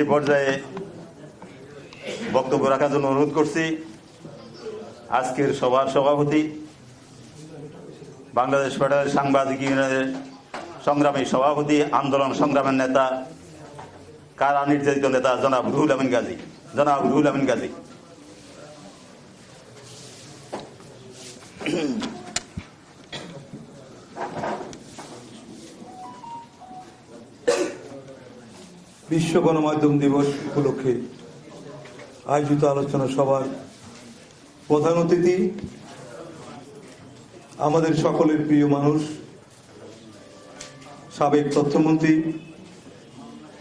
এই পর্যায়ে বক্তব্য রাখার জন্য অনুরোধ করছি। আজকের সভার সভাপতি, বাংলাদেশ ফেডারেল সাংবাদিক ইউনিয়নের সংগ্রামী সভাপতি, আন্দোলন সংগ্রামের নেতা, কারা নির্যাতিত নেতা, জনাব রুহুল আমিন গাজী। জনাব রুহুল আমিন গাজী। বিশ্ব গণমাধ্যম দিবস উপলক্ষে আয়োজিত আলোচনা সভার প্রধান অতিথি আমাদের সকলের প্রিয় মানুষ, সাবেক তথ্যমন্ত্রী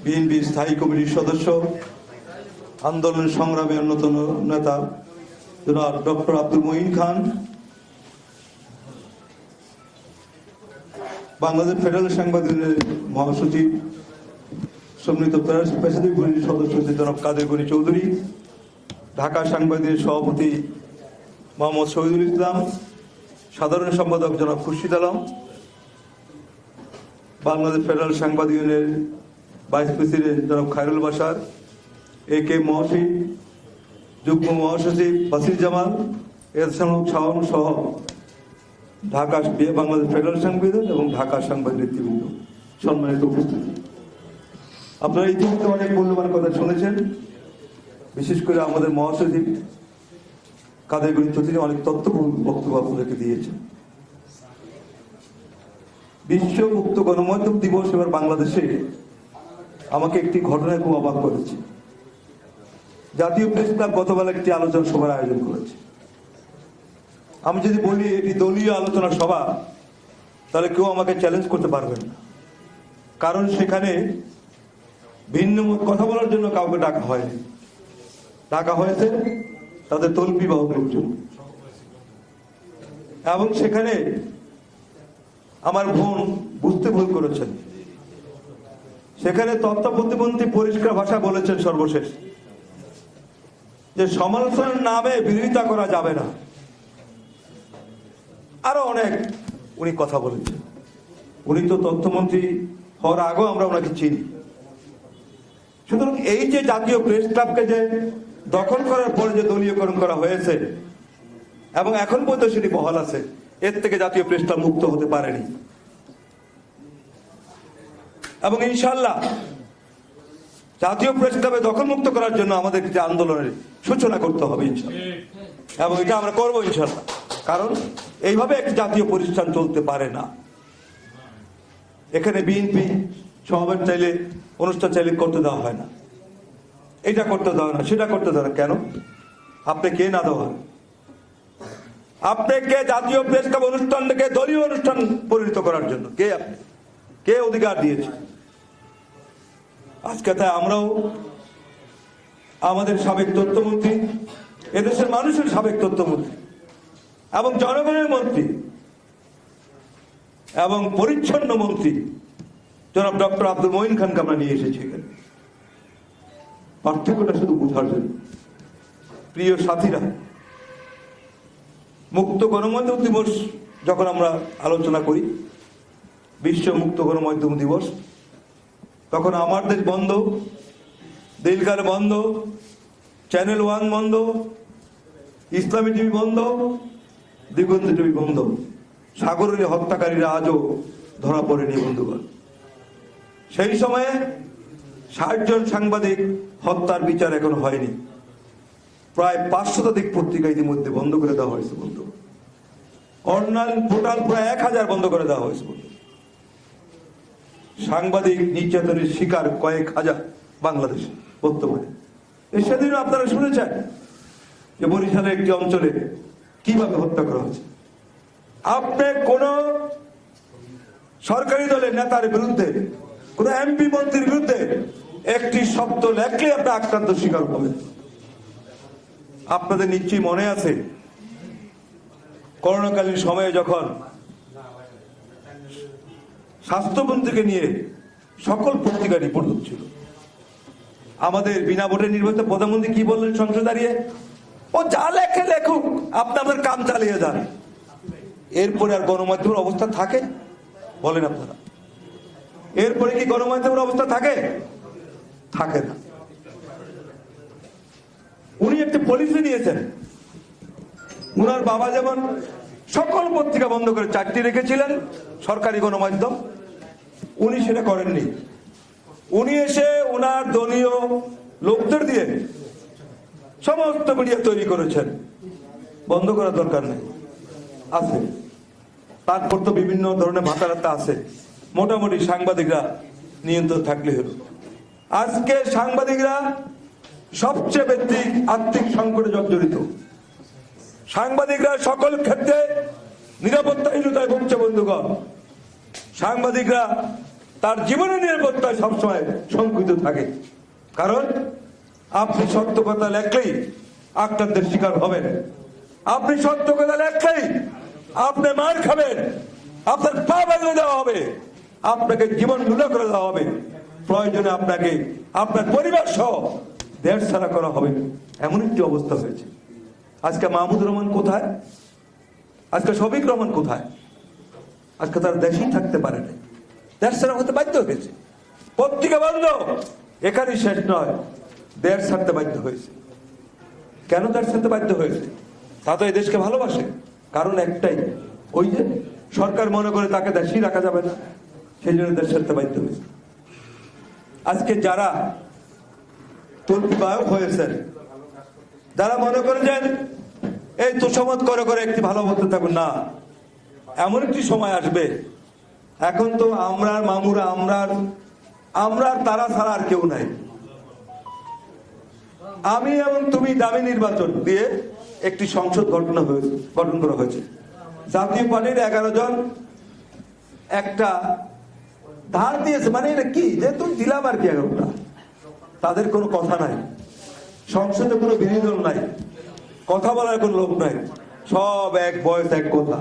বিএনপি স্থায়ী কমিটির সদস্য, আন্দোলন সংগ্রামের অন্যতম নেতা ডক্টর আব্দুল মঈন খান, বাংলাদেশ ফেডারেল সাংবাদিকের মহাসচিব সম্মিলিত পেশাদার গণির সদস্য জনাব কাদের গনি চৌধুরী, ঢাকা সাংবাদিকের সভাপতি মোহাম্মদ শহীদুল ইসলাম, সাধারণ সম্পাদক জনাব খুরশিদ আলম, বাংলাদেশ ফেডারেল সাংবাদিক ইউনিয়নের ভাইস প্রেসিডেন্ট জনাব খায়রুল বাসার এ কে মহসিন, যুগ্ম মহাসচিব বাসির জামাল এহসান শাহন সহ ঢাকা বাংলাদেশ ফেডারেল সাংবিধান এবং ঢাকা সাংবাদিক নেতৃবৃন্দ। সম্মানিত উপস্থিতি। আপনারা ইতিমধ্যে অনেক মূল্যবান কথা শুনেছেন। বিশেষ করে আমাদের মহাসচিব কাদের গণিত চৌধুরী অনেক তথ্যপূর্ণ বক্তব্য আপনাদেরকে দিয়েছেন। বিশ্ব মুক্ত গণমাধ্যম দিবস এবার বাংলাদেশে আমাকে একটি ঘটনায় খুব অবাক করেছে। জাতীয় প্রেস ক্লাব গতকাল একটি আলোচনা সভার আয়োজন করেছে। আমি যদি বলি এটি দলীয় আলোচনা সভা, তাহলে কেউ আমাকে চ্যালেঞ্জ করতে পারবেন না। কারণ সেখানে ভিন্ন কথা বলার জন্য কাউকে ডাকা হয়নি ডাকা হয়েছে তাদের তল্পি বাহকের জন্য। এবং সেখানে আমার বোন বুঝতে ভুল করেছেন। সেখানে তথ্য প্রতিমন্ত্রী পরিষ্কার ভাষা বলেছেন সর্বশেষ যে সমালোচনার নামে বিরোধিতা করা যাবে না। আরও অনেক উনি কথা বলেছেন। উনি তো তথ্যমন্ত্রী হওয়ার আগেও আমরা ওনাকে চিনি। সুতরাং এই যে জাতীয় প্রেস ক্লাবকে যে দখল করার পরে যে দলীয়করণ করা হয়েছে, এবং এখন পর্যন্ত সেটি বহাল আছে, এর থেকে জাতীয় প্রেস ক্লাব মুক্ত হতে পারেনি। এবং ইনশাল্লাহ জাতীয় প্রেস ক্লাবে দখল মুক্ত করার জন্য আমাদের যে আন্দোলনের সূচনা করতে হবে ইনশাল্লাহ এবং এটা আমরা করব ইনশাল্লাহ কারণ এইভাবে একটি জাতীয় প্রতিষ্ঠান চলতে পারে না। এখানে বিএনপি সমাবেশ চাইলে, অনুষ্ঠান চাইলে করতে দেওয়া হয় না। এটা করতে দেওয়া না, সেটা করতে দেওয়া কেন? আপনি কে না দেওয়া? আপনাকে জাতীয় প্রেস ক্লাব অনুষ্ঠানটাকে দলীয় অনুষ্ঠান পরিণত করার জন্য? কে আপনি? কে অধিকার দিয়েছে? আজকে তাই আমরাও আমাদের সাবেক তথ্যমন্ত্রী, এদেশের মানুষের সাবেক তথ্যমন্ত্রী এবং জনগণের মন্ত্রী এবং পরিচ্ছন্ন মন্ত্রী জনাব ডক্টর আব্দুল মঈন খানকে আমরা নিয়ে এসেছি এখানে। পার্থক্যটা শুধু বোঝার জন্য। প্রিয় সাথীরা, মুক্ত গণমাধ্যম দিবস যখন আমরা আলোচনা করি, বিশ্ব মুক্ত গণমাধ্যম দিবস, তখন আমার দেশ বন্ধ দিলগার বন্ধ, চ্যানেল ওয়ান বন্ধ, ইসলামী টিভি বন্ধ, দিগন্ত টিভি বন্ধ। সাগরের হত্যাকারীরা আজও ধরা পড়েনি বন্ধুগণ। সেই সময়ে ষাট জন সাংবাদিক হত্যার বিচার এখনও হয়নি। প্রায় পাঁচশো শতাধিক পত্রিকা ইতিমধ্যে বন্ধ করে দেওয়া হয়েছে বন্ধু। অনলাইন পোর্টাল প্রায় এক হাজার বন্ধ করে দেওয়া হয়েছে বন্ধু। সাংবাদিক নির্যাতনের শিকার কয়েক হাজার বাংলাদেশে বর্তমানে। এই সেদিনও আপনারা শুনেছেন যে বরিশালের একটি অঞ্চলে কীভাবে হত্যা করা হয়েছে। আপনি কোন সরকারি দলের নেতার বিরুদ্ধে কোন এমপি মন্ত্রীর বিরুদ্ধে একটি শব্দ লেখলে আপনি আক্রান্ত শিকার হবেন। আপনাদের নিশ্চয়ই মনে আছে, করোনাকালীন সময়ে যখন স্বাস্থ্যমন্ত্রীকে নিয়ে সকল পত্রিকা রিপোর্ট হচ্ছিল। আমাদের বিনা ভোটে নির্বাচিত প্রধানমন্ত্রী কি বললেন সংসদে দাঁড়িয়ে? ও যা লেখে লেখুক, আপনি আপনার কাম চালিয়ে যান। এরপরে আর গণমাধ্যমের অবস্থা থাকে? বলেন আপনারা। এরপরে কি গণমাধ্যমের অবস্থা থাকে? থাকে না। উনি একটি পলিসি নিয়েছেন। উনার বাবা যেমন সকল পত্রিকা বন্ধ করে চারটি রেখেছিলেন, সরকারি গণমাধ্যম, উনি সেটা করেননি। উনি এসে উনার দলীয় লোকদের দিয়ে সমস্ত মিডিয়া তৈরি করেছেন। বন্ধ করার দরকার নেই। আছে। তারপর তো বিভিন্ন ধরনের ভাতারাতা আছে। মোটামুটি সাংবাদিকরা নিয়ন্ত্রণ থাকলে হলো। আজকে সাংবাদিকরা সবচেয়ে ব্যক্তি আর্থিক সংকটে জর্জরিত। সাংবাদিকরা সকল ক্ষেত্রে নিরাপত্তাহীনতায় ভুগছে, বন্ধুগণ। সাংবাদিকরা তার জীবনের নিরাপত্তায় সবসময় শঙ্কিত থাকে। কারণ, আপনি সত্য কথা লেখলেই আক্রান্তের শিকার হবেন। আপনি সত্য কথা লেখলেই আপনি মার খাবেন, আপনার পা বাগিয়ে দেওয়া হবে। আপনাকে জীবন লুনা করে দেওয়া হবে। প্রয়োজনে আপনাকে, আপনার পরিবার সহ দেশ ছাড়া করা হবে। এমন একটি অবস্থা হয়েছে। আজকে মাহমুদ রহমান কোথায়? আজকে শফিক রহমান কোথায়? আজকে তার দেশেই থাকতে পারে না দেশ ছাড়া হতে বাধ্য হয়েছে। পত্রিকা বন্ধ। এখানেই শেষ নয়। দেশ ছাড়তে বাধ্য হয়েছে। কেন দেশ ছাড়তে বাধ্য হয়েছে? তা তো এই দেশকে ভালোবাসে। কারণ একটাই, ওই যে সরকার মনে করে তাকে দেশেই রাখা যাবে না। সেই জন্য দেশ ছাড়তে বাধ্য হয়েছে। আজকে যারা তর্কিবায়ক হয়েছেন, যারা মনে করেছেন, এই তোষমত করে করে একটি ভালো বলতে থাকুন না, এমন একটি সময় আসবে, এখন তো আমরা মামুরা, আমরার আমরা তারা ছাড়া আর কেউ নাই। আমি এবং তুমি দামি নির্বাচন দিয়ে একটি সংসদ গঠন হয়েছে, গঠন করা হয়েছে। জাতীয় পার্টির এগারো জন, একটা ধার দিয়েছে মানে এটা কি? যে তুমি দিলাম আর কি এগারোটা তাদের কোনো কথা নাই। সংসদে কোনো বিরোধী নাই। কথা বলার কোনো লোক নাই। সব এক বয়স, এক কথা।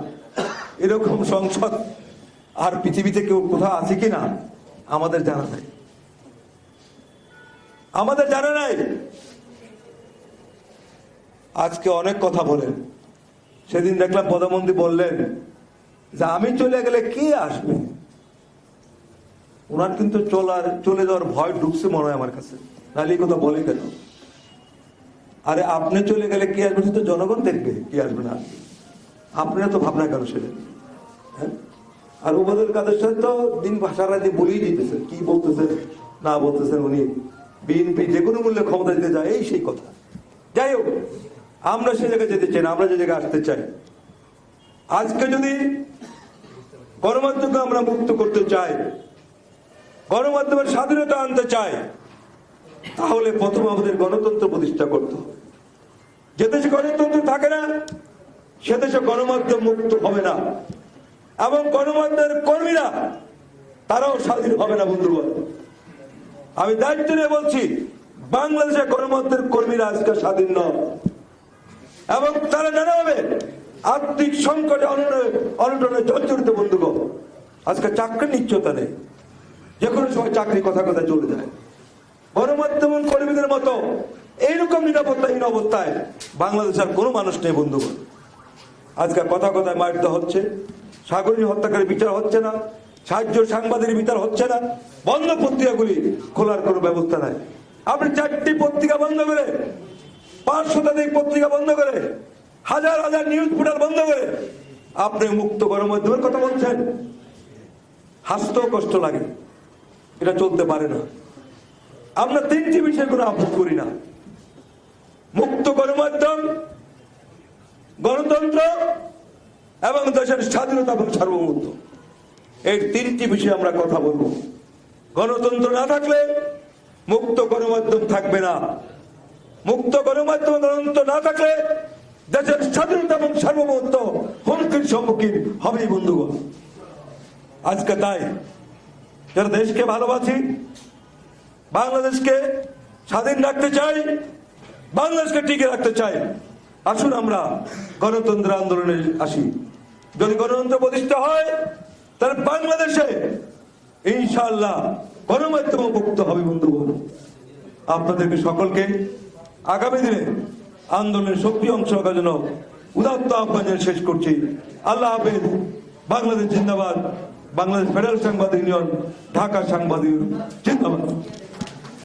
এরকম সংসদ আর পৃথিবীতে কেউ কোথাও আছে কি না, আমাদের জানা নাই। আমাদের জানা নাই। আজকে অনেক কথা বলেন। সেদিন দেখলাম প্রধানমন্ত্রী বললেন যে, আমি চলে গেলে কে আসবে? ওনার কিন্তু চলার, চলে যাওয়ার ভয় ঢুকছে মনে হয় আমার কাছে। নাহলে কথা বলে কেন? আরে আপনি চলে গেলে কে আসবে? তো জনগণ দেখবে কে আসবে না আপনারা তো ভাবনা কেন সেটা? হ্যাঁ? আর ওবায়দুল কাদের সাথে তো দিন ভাষা রাতে বলেই দিতেছেন কি বলতেছেন না বলতেছেন উনি। বিএনপি যে কোনো মূল্যে ক্ষমতা দিতে যায়, এই সেই কথা। যাই হোক, আমরা সে জায়গায় যেতে চাই না, আমরা যে জায়গায় আসতে চাই। আজকে যদি গণমাধ্যমকে আমরা মুক্ত করতে চাই গণমাধ্যমের স্বাধীনতা আনতে চায়, তাহলে প্রথম আমাদের গণতন্ত্র প্রতিষ্ঠা করতে হবে। যে দেশে গণতন্ত্র থাকে না, সে দেশে গণমাধ্যম মুক্ত হবে না। এবং গণমাধ্যমের কর্মীরা, তারাও স্বাধীন হবে না, বন্ধুগণ। আমি দায়িত্ব নিয়ে বলছি, বাংলাদেশের গণমাধ্যমের কর্মীরা আজকে স্বাধীন নয় এবং তারা জানাবে আর্থিক সংকটে অনটনে জর্জরিত, বন্ধুগণ। আজকে চাকরির নিশ্চয়তা নেই। যে কোনো সময় চাকরি কথা কথা চলে যায়। গণমাধ্যম কর্মীদের মতো এইরকম নিরাপত্তাহীন অবস্থায় বাংলাদেশের কোনো মানুষ নেই বন্ধুগণ। আজকে কথা কথায় মারতে হচ্ছে, সাগরী হত্যাকারী বিচার হচ্ছে না, সাহায্য সাংবাদিক বিচার হচ্ছে না, বন্ধ পত্রিকাগুলি খোলার কোনো ব্যবস্থা নাই। আপনি চারটি পত্রিকা বন্ধ করে, পাঁচ শতাধিক পত্রিকা বন্ধ করে, হাজার হাজার নিউজ পোর্টাল বন্ধ করে, আপনি মুক্ত গণমাধ্যমের কথা বলছেন। হাসতেও কষ্ট লাগে। এটা চলতে পারে না। আমরা তিনটি বিষয় কোনো আপোষ করি না। মুক্ত গণমাধ্যম, গণতন্ত্র এবং দেশের স্বাধীনতা এবং সার্বভৌমত্ব। এই তিনটি বিষয়ে আমরা কথা বলব। গণতন্ত্র না থাকলে মুক্ত গণমাধ্যম থাকবে না। মুক্ত গণমাধ্যম গণতন্ত্র না থাকলে দেশের স্বাধীনতা এবং সার্বভৌমত্ব হুমকির সম্মুখীন হবেই বন্ধুগণ। আজকে তাই যারা দেশকে ভালোবাসি, বাংলাদেশকে স্বাধীন রাখতে চাই, বাংলাদেশকে টিকে রাখতে চাই, আসুন আমরা গণতন্ত্র আন্দোলনে আসি। যদি গণতন্ত্র প্রতিষ্ঠা হয়, তাহলে বাংলাদেশে ইনশাল্লাহ গণমাধ্যম মুক্ত হবে, বন্ধুগণ। আপনাদেরকে সকলকে আগামী দিনে আন্দোলনের সক্রিয় অংশ রাখার জন্য উদাত্ত আহ্বান শেষ করছি। আল্লাহ হাফেজ, বাংলাদেশ জিন্দাবাদ। বাংলাদেশ ফেডারেল সাংবাদিক ইউনিয়ন ঢাকা সাংবাদিক জিন্দাবাদ।